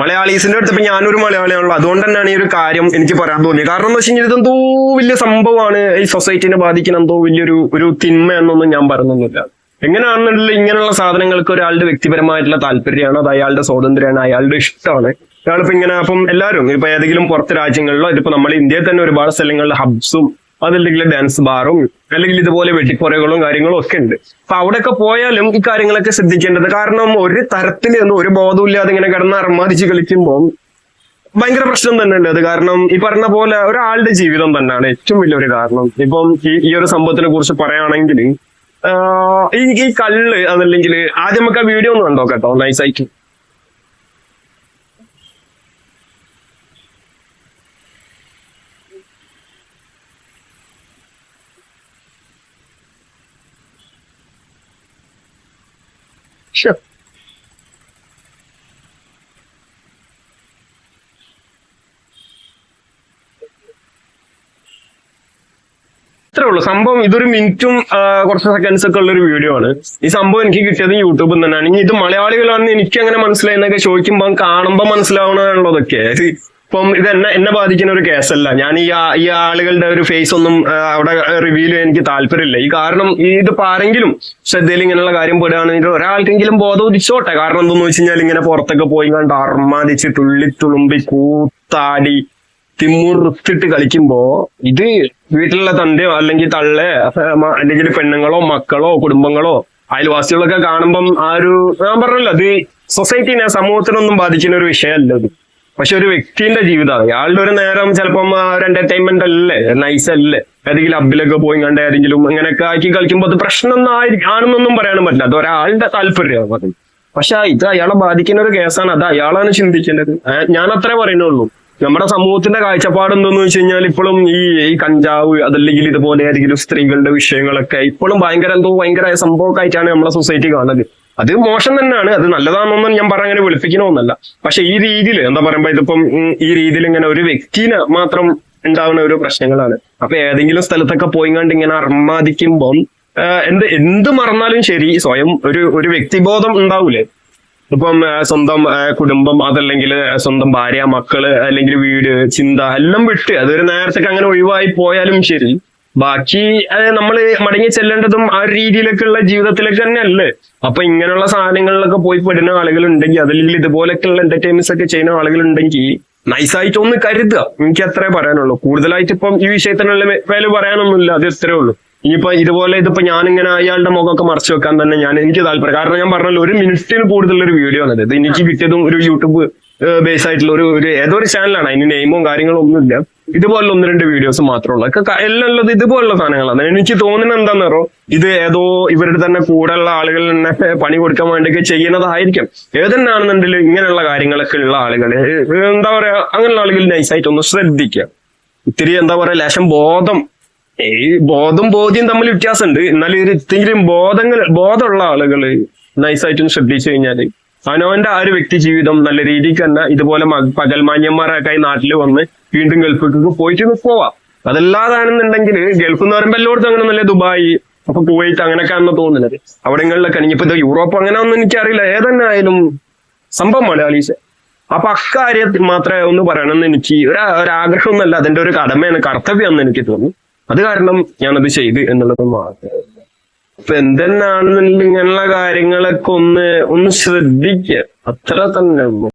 മലയാളീസിന്റെ അടുത്ത് ഇപ്പൊ ഞാനൊരു മലയാളിയാണല്ലോ. അതുകൊണ്ട് തന്നെയാണ് ഈ ഒരു കാര്യം എനിക്ക് പറയാൻ തോന്നിയത്. കാരണം എന്ന് വെച്ച് കഴിഞ്ഞാൽ ഇതെന്തോ വലിയ സംഭവമാണ് ഈ സൊസൈറ്റിനെ ബാധിക്കുന്ന എന്തോ വലിയൊരു ഒരു തിന്മ എന്നൊന്നും ഞാൻ പറയുന്നൊന്നുമില്ല. എങ്ങനെയാണെന്നുള്ള ഇങ്ങനെയുള്ള സാധനങ്ങൾക്ക് ഒരാളുടെ വ്യക്തിപരമായിട്ടുള്ള താല്പര്യമാണ് അത് അയാളുടെ സ്വാതന്ത്ര്യമാണ് അയാളുടെ ഇഷ്ടമാണ്. അയാളിപ്പോ ഇങ്ങനെ അപ്പം എല്ലാവരും ഇപ്പൊ ഏതെങ്കിലും പുറത്ത് രാജ്യങ്ങളിലോ ഇതിപ്പോ നമ്മൾ ഇന്ത്യയിൽ തന്നെ ഒരുപാട് സ്ഥലങ്ങളിൽ ഹബ്സും അതല്ലെങ്കിൽ ഡാൻസ് ബാറും അല്ലെങ്കിൽ ഇതുപോലെ വെട്ടിപ്പുറകളും കാര്യങ്ങളും ഒക്കെ ഉണ്ട്. അപ്പൊ അവിടെയൊക്കെ പോയാലും ഈ കാര്യങ്ങളൊക്കെ ശ്രദ്ധിക്കേണ്ടത് കാരണം ഒരു തരത്തിൽ ഒന്നും ഒരു ബോധവും ഇല്ലാതെ ഇങ്ങനെ കിടന്ന് അർമാദിച്ച് കളിക്കുമ്പോൾ ഭയങ്കര പ്രശ്നം തന്നെ ഉണ്ട്. അത് കാരണം ഈ പറഞ്ഞ പോലെ ഒരാളുടെ ജീവിതം തന്നെയാണ് ഏറ്റവും വലിയൊരു കാരണം. ഇപ്പം ഈ ഒരു സംഭവത്തിനെ കുറിച്ച് പറയുകയാണെങ്കിൽ ഈ ഈ കള്ള് അതല്ലെങ്കിൽ ആദ്യം നമുക്ക് ആ വീഡിയോ ഒന്ന് കണ്ടോ കേട്ടോ നൈസായിട്ട് Sure. ഇത്രേ ഉള്ളൂ. സംഭവം ഇതൊരു മിനിറ്റും കുറച്ച് സെക്കൻഡ്സ് ഒക്കെ ഉള്ള ഒരു വീഡിയോ ആണ്. ഈ സംഭവം എനിക്ക് കിട്ടിയത് യൂട്യൂബിൽ നിന്നാണ് ഇനി ഇത് മലയാളികളാണെന്ന് എനിക്ക് അങ്ങനെ മനസ്സിലായി മനസ്സിലായെന്നൊക്കെ ചോദിക്കുമ്പോൾ കാണുമ്പോൾ മനസ്സിലാവണുള്ളതൊക്കെ ഇപ്പം ഇത് എന്നെ എന്നെ ബാധിക്കുന്ന ഒരു കേസല്ല. ഞാൻ ഈ ഈ ആളുകളുടെ ഒരു ഫേസ് ഒന്നും അവിടെ റിവ്യൂ ചെയ്യാൻ എനിക്ക് താല്പര്യമില്ല. ഈ കാരണം ഇതിപ്പോ ആരെങ്കിലും ശ്രദ്ധയിൽ ഇങ്ങനെയുള്ള കാര്യം പെടുകയാണെങ്കിൽ ഒരാൾക്കെങ്കിലും ബോധം ഉദിച്ചോട്ടെ. കാരണം എന്തെന്ന് വെച്ച് കഴിഞ്ഞാൽ ഇങ്ങനെ പുറത്തൊക്കെ പോയി കണ്ട് അർമാദിച്ച് തുള്ളി തുളുമ്പി കൂത്താടി തിമ്മുറുത്തിട്ട് കളിക്കുമ്പോ ഇത് വീട്ടിലുള്ള തന്റെയോ അല്ലെങ്കിൽ തള്ളെ അല്ലെങ്കിൽ പെണ്ണുങ്ങളോ മക്കളോ കുടുംബങ്ങളോ അയൽവാസികളൊക്കെ കാണുമ്പം ആ ഒരു ഞാൻ പറഞ്ഞല്ലോ അത് സൊസൈറ്റിനെ സമൂഹത്തിനൊന്നും ബാധിക്കുന്ന ഒരു വിഷയമല്ല ഇത്. പക്ഷെ ഒരു വ്യക്തിന്റെ ജീവിതമാണ് അയാളുടെ ഒരു നേരം ചിലപ്പം ഒരു എന്റർടൈൻമെന്റ് അല്ലേ? നൈസ് അല്ലേ? ഏതെങ്കിലും അബിലൊക്കെ പോയി കണ്ട് ഏതെങ്കിലും ഇങ്ങനെയൊക്കെ ആക്കി കളിക്കുമ്പോൾ അത് പ്രശ്നം ആണെന്നൊന്നും പറയാനും പറ്റില്ല. അത് ഒരാളുടെ താല്പര്യമാണ് അത്. പക്ഷെ ഇത് അയാളെ ബാധിക്കുന്ന ഒരു കേസാണ്. അത് അയാളാണ് ചിന്തിക്കേണ്ടത്. ഞാൻ അത്രേ പറയുന്നുള്ളൂ. നമ്മുടെ സമൂഹത്തിന്റെ കാഴ്ചപ്പാട് എന്തെന്ന് വെച്ച് കഴിഞ്ഞാൽ ഇപ്പോഴും ഈ ഈ കഞ്ചാവ് അതല്ലെങ്കിൽ ഇതുപോലെ ഏതെങ്കിലും സ്ത്രീകളുടെ വിഷയങ്ങളൊക്കെ ഇപ്പോഴും ഭയങ്കര എന്തോ ഭയങ്കര സംഭവമൊക്കെ ആയിട്ടാണ് നമ്മളെ സൊസൈറ്റി കാണുന്നത്. അത് മോശം തന്നെയാണ്. അത് നല്ലതാണെന്നൊന്നും ഞാൻ പറയാൻ അങ്ങനെ വിളിപ്പിക്കണമെന്നല്ല. പക്ഷെ ഈ രീതിയിൽ എന്താ പറയുമ്പോ ഇതിപ്പം ഈ രീതിയിൽ ഇങ്ങനെ ഒരു വ്യക്തിനെ മാത്രം ഉണ്ടാവുന്ന ഒരു പ്രശ്നങ്ങളാണ്. അപ്പൊ ഏതെങ്കിലും സ്ഥലത്തൊക്കെ പോയി കണ്ട് ഇങ്ങനെ അർമാദിക്കുമ്പോൾ എന്ത് എന്ത് മറന്നാലും ശരി സ്വയം ഒരു ഒരു വ്യക്തിബോധം ഉണ്ടാവൂലേ? ഇപ്പം സ്വന്തം കുടുംബം അതല്ലെങ്കിൽ സ്വന്തം ഭാര്യ മക്കൾ അല്ലെങ്കിൽ വീട് ചിന്ത എല്ലാം വിട്ട് അതൊരു നേരത്തേക്ക് അങ്ങനെ ഒഴിവായി പോയാലും ശരി ബാക്കി നമ്മൾ മടങ്ങി ചെല്ലേണ്ടതും ആ ഒരു രീതിയിലൊക്കെയുള്ള ജീവിതത്തിലേക്ക് തന്നെയല്ലേ? അപ്പൊ ഇങ്ങനെയുള്ള സാധനങ്ങളിലൊക്കെ പോയി പെടുന്ന ആളുകൾ ഉണ്ടെങ്കിൽ അതല്ലെങ്കിൽ ഇതുപോലൊക്കെയുള്ള എന്റർടൈൻമെന്റ്സ് ഒക്കെ ചെയ്യുന്ന ആളുകൾ ഉണ്ടെങ്കിൽ നൈസായിട്ട് ഒന്ന് കരുതുക. എനിക്ക് അത്രേ പറയാനുള്ളൂ. കൂടുതലായിട്ട് ഇപ്പം ഈ വിഷയത്തിനുള്ള വില പറയാനൊന്നുമില്ല. അത് ഇത്രേ ഉള്ളൂ. ഇനിയിപ്പോ ഇതുപോലെ ഇതിപ്പോ ഞാനിങ്ങനെ അയാളുടെ മുഖമൊക്കെ മറച്ചു വെക്കാൻ തന്നെ ഞാൻ എനിക്ക് താല്പര്യം. കാരണം ഞാൻ പറഞ്ഞല്ലോ ഒരു മിനിറ്റിന് കൂടുതലുള്ള ഒരു വീഡിയോ ആണ് ഇത്. എനിക്ക് കിട്ടിയതും ഒരു യൂട്യൂബ് ബേസ് ആയിട്ടുള്ള ഒരു ഒരു ഏതോ ഒരു ചാനലാണ് അതിന് നെയിമും കാര്യങ്ങളും ഒന്നുമില്ല. ഇതുപോലുള്ള ഒന്ന് രണ്ട് വീഡിയോസ് മാത്രമേ ഉള്ളൂ. ഒക്കെ ക- എല്ലാം ഉള്ളത് ഇതുപോലുള്ള സാധനങ്ങളാണ്. എനിക്ക് തോന്നുന്നത് എന്താണെന്നോ ഇത് ഏതോ ഇവരുടെ തന്നെ കൂടെയുള്ള ആളുകൾ തന്നെ പണി കൊടുക്കാൻ വേണ്ടിയൊക്കെ ചെയ്യുന്നതായിരിക്കും. ഏതെന്നാണെന്നുണ്ടെങ്കിലും ഇങ്ങനെയുള്ള കാര്യങ്ങളൊക്കെ ഉള്ള ആളുകൾ എന്താ പറയാ അങ്ങനെയുള്ള ആളുകൾ നൈസായിട്ട് ഒന്ന് ശ്രദ്ധിക്കുക. ഇത്തിരി എന്താ പറയാ ലേശം ബോധം. ഈ ബോധം ബോധ്യം തമ്മിൽ വ്യത്യാസമുണ്ട്. എന്നാൽ ഇത് ഇത്തിരി ബോധങ്ങൾ ബോധമുള്ള ആളുകൾ നൈസായിട്ടൊന്ന് ശ്രദ്ധിച്ചു കഴിഞ്ഞാൽ അവനവന്റെ ആ ഒരു വ്യക്തി ജീവിതം നല്ല രീതിക്ക് തന്നെ ഇതുപോലെ പകൽമാന്യന്മാരൊക്കെ നാട്ടിൽ വന്ന് വീണ്ടും ഗൾഫിലേക്ക് പോയിട്ട് പോവാം. അതല്ലാതാണെന്നുണ്ടെങ്കിൽ ഗൾഫ് എന്ന് പറയുമ്പോൾ എല്ലായിടത്തും അങ്ങനെ നല്ല ദുബായ് അപ്പൊ കുവൈറ്റ് അങ്ങനെയൊക്കെയാണെന്ന് തോന്നുന്നത്. അവിടങ്ങളിലൊക്കെ ഇനിയിപ്പോ യൂറോപ്പ് അങ്ങനെ ഒന്നും എനിക്കറിയില്ല. ഏതന്നെ ആയാലും സംഭവം മലയാളീസ് അപ്പൊ അക്കാര്യത്തിൽ മാത്രമേ ഒന്ന് പറയണമെന്ന് എനിക്ക് ഒരു ഒരാഗ്രഹമൊന്നുമല്ല അതിന്റെ ഒരു കടമയാണ് കർത്തവ്യമെന്ന് എനിക്ക് തോന്നുന്നു അത് കാരണം ഞാനത് ചെയ്ത് എന്നുള്ളത് മാത്രം അപ്പൊ എന്തെന്നാണെന്നുണ്ടെങ്കിൽ ഇങ്ങനെയുള്ള കാര്യങ്ങളൊക്കെ ഒന്ന് ഒന്ന് ശ്രദ്ധിക്കുക അത്ര തന്നെ ഉള്ളൂ.